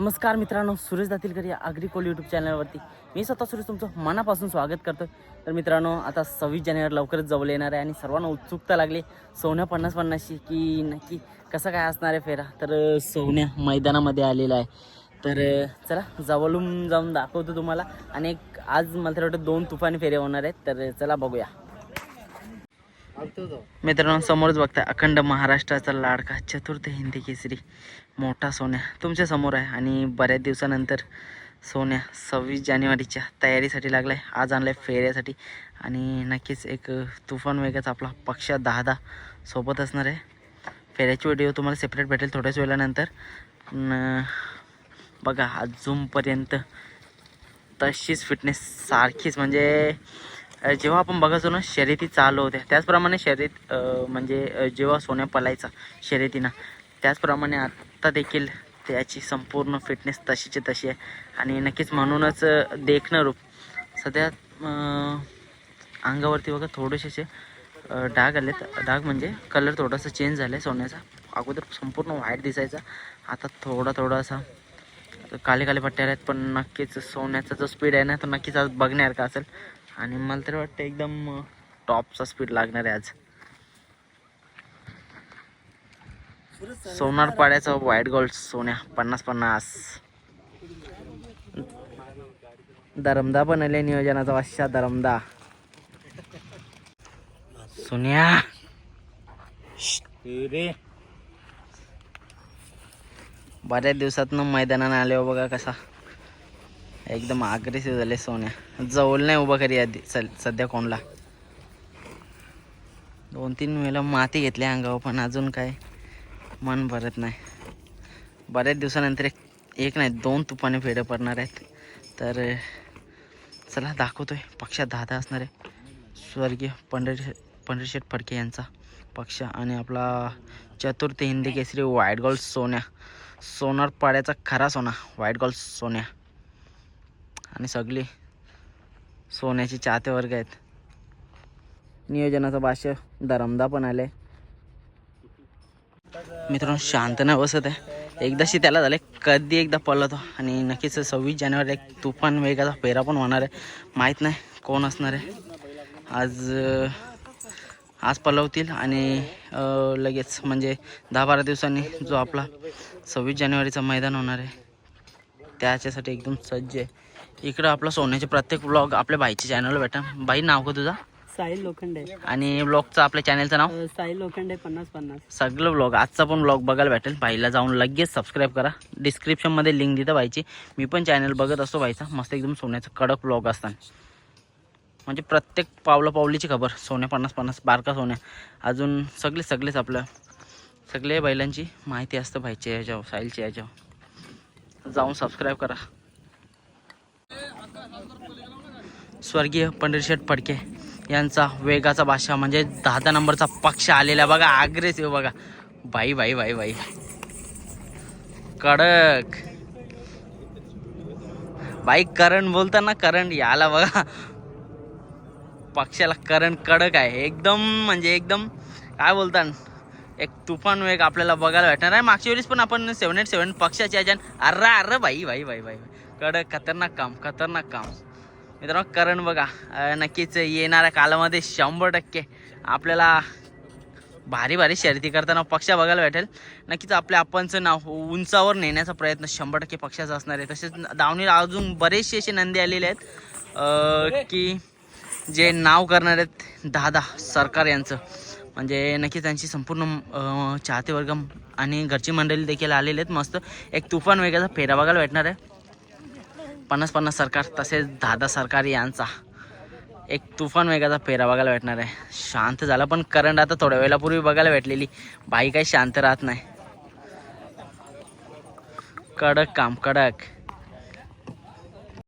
नमस्कार मित्रांनो सुरेश दातीलकर या अग्रिकोल यूट्यूब चॅनलवरती मी स्वतः सुरेश तुमचं मनापासून स्वागत करतो तर मित्रांनो आता सव्वीस जानेवारी लवकरच जवळ येणार आहे आणि सर्वांना उत्सुकता लागली सोन्या पन्नास पन्नासशी की नक्की कसं काय असणार आहे फेरा. तर सोन्या मैदानामध्ये आलेला आहे. तर चला जवळून जाऊन दाखवतो तुम्हाला. आणि एक आज मला तर वाटतं दोन तुफानी फेरे होणार आहेत. तर चला बघूया. मित्रांनो समोरच बघताय अखंड महाराष्ट्राचा लाडका चतुर्थ हिंदी केसरी. मोठा सोन्या तुमच्यासमोर आहे आणि बऱ्याच दिवसानंतर सोन्या सव्वीस जानेवारीच्या तयारीसाठी लागलाय. आज आणलाय फेऱ्यासाठी आणि नक्कीच एक तुफान वेगाच आपला पक्ष दहा दहा सोबत असणार आहे. फेऱ्याची व्हिडिओ तुम्हाला सेपरेट भेटेल थोड्याच वेळानंतर. बघा अजूनपर्यंत तशीच फिटनेस सारखीच म्हणजे जेव्हा आपण बघायचो ना शर्यती चालू होत्या. त्याचप्रमाणे शर्यत म्हणजे जेव्हा सोन्या पलायचा शर्यतीनं त्याचप्रमाणे आत्ता देखील त्याची संपूर्ण फिटनेस तशीची तशी आहे. आणि नक्कीच म्हणूनच देखणं रूप. सध्या अंगावरती बघा थोडेसे असे डाग आलेत. डाग म्हणजे कलर थोडासा चेंज झाला आहे सोन्याचा. अगोदर संपूर्ण व्हाईट दिसायचा. आता थोडा थोडासा काले काले पट्ट्या आहेत पण नक्कीच सोन्याचा जो स्पीड आहे ना तो नक्कीच आज बघण्यासारखा असेल. आणि मला तरी वाटतं एकदम टॉपचा स्पीड लागणार आहे आज. सोनार पाड्याचा व्हाईट गोल्ड सोन्या पन्नास पन्नास. दरमदा पण आले नियोजनाचा वाशा दरमदा. सोन्या. रे. बऱ्याच दिवसातनं मैदानानं आले हो बघा कसा एकदम अग्रेसिव्ह झाले सोन्या जवळ नाही उभा करी आधी. सध्या कोणला? दोन तीन वेळेला माती घेतली अंगावर पण अजून काय? मन भरत नाही. बऱ्याच दिवसानंतर एक एक नाही दोन तुपाने फेडे पडणार आहेत. तर चला दाखवतोय. पक्षात दहा दहा असणार आहे. स्वर्गीय पंढरी पंढरीशेठ फडके यांचा पक्ष आणि आपला चतुर्थ हिंदी केसरी व्हाईट गोल्ड सोन्या. सोनार पाड्याचा खरा सोना व्हाईट गोल्ड सोन्या. आणि सगळी सोन्याचे चाहते वर्ग आहेत. नियोजनाचा भाष्य दरमदा पण आले मित्रांनो शांत नाही बसत आहे. एकदाशी त्याला झाले कधी एकदा पळतो आणि नक्कीच सव्वीस जानेवारी एक तुफान वेगाचा फेरा पण होणार आहे. माहीत नाही कोण असणार आहे. आज आज पलवतील आणि लगेच म्हणजे दहा बारा दिवसांनी जो आपला सव्वीस जानेवारीचा मैदान होणार आहे त्याच्यासाठी एकदम सज्ज आहे. इकडं आपला सोन्याचे प्रत्येक ब्लॉग आपल्या बाईच्या चॅनलवर भेटा बाई नाव का तुझा? साहिल लोखंडे. आणि ब्लॉगचं आपल्या चॅनलचं नाव? साहिल लोखंडे पन्नास पन्नास. सगळं ब्लॉग आजचा पण ब्लॉग बघायला भेटेल. बाईला जाऊन लगेच सबस्क्राईब करा. डिस्क्रिप्शनमध्ये लिंक देतं बाईची. मी पण चॅनल बघत असतो बाईचा. मस्त एकदम सोन्याचं कडक ब्लॉग असतात म्हणजे प्रत्येक पावलं पावलीची खबर. सोन्या पन्नास पन्नास बारका सोन्या. अजून सगळे सगळेच आपलं. सगळे बैलांची माहिती असतं बाईच्या याच्यावर साईलच्या याच्यावर. जाऊन सबस्क्राईब करा. स्वर्गीय पंढरीशेठ फडके यांचा वेगाचा भाषा म्हणजे दहा दहा नंबरचा पक्ष आलेला बघा अग्रेसिव्ह बघा. बाई बाई बाई बाई. कडक. बाई करण बोलताना करंट याला बघा. पक्षाला करंट कडक आहे. एकदम म्हणजे एकदम काय बोलतात एक तुफान वेग आपल्याला बघायला भेटणार आहे. मागच्या वेळेस पण आपण सेवन एट सेवन पक्षाच्या अरे अरे बाई बाई बाई बाई. कडक खतरनाक काम खतरनाक काम. मित्रांनो करण बघा नक्कीच येणाऱ्या कालामध्ये शंभर टक्के आपल्याला भारी भारी शर्यती करताना पक्ष बघायला भेटेल. नक्कीच आपल्या आपणचं नाव उंचावर नेण्याचा प्रयत्न शंभर टक्के पक्षाचा असणार आहे. तसेच दावणीला अजून बरेचसे असे नंदी आलेले आहेत. की जे नाव करणार आहेत दादा सरकार यांचं. म्हणजे नक्कीच त्यांची संपूर्ण चाहते वर्ग आणि घरची मंडळी देखील आलेले आहेत. मस्त. एक तुफान वेगाचा फेरा बघायला भेटणार आहे. पन्नास पन्नास सरकार तसेच दहा दहा सरकार यांचा. एक तुफान वेगाचा फेरा बघायला भेटणार आहे. शांत झाला पण करंट आता थोड्या वेळापूर्वी बघायला भेटलेली. बाई काही शांत राहत नाही. कडक काम कडक.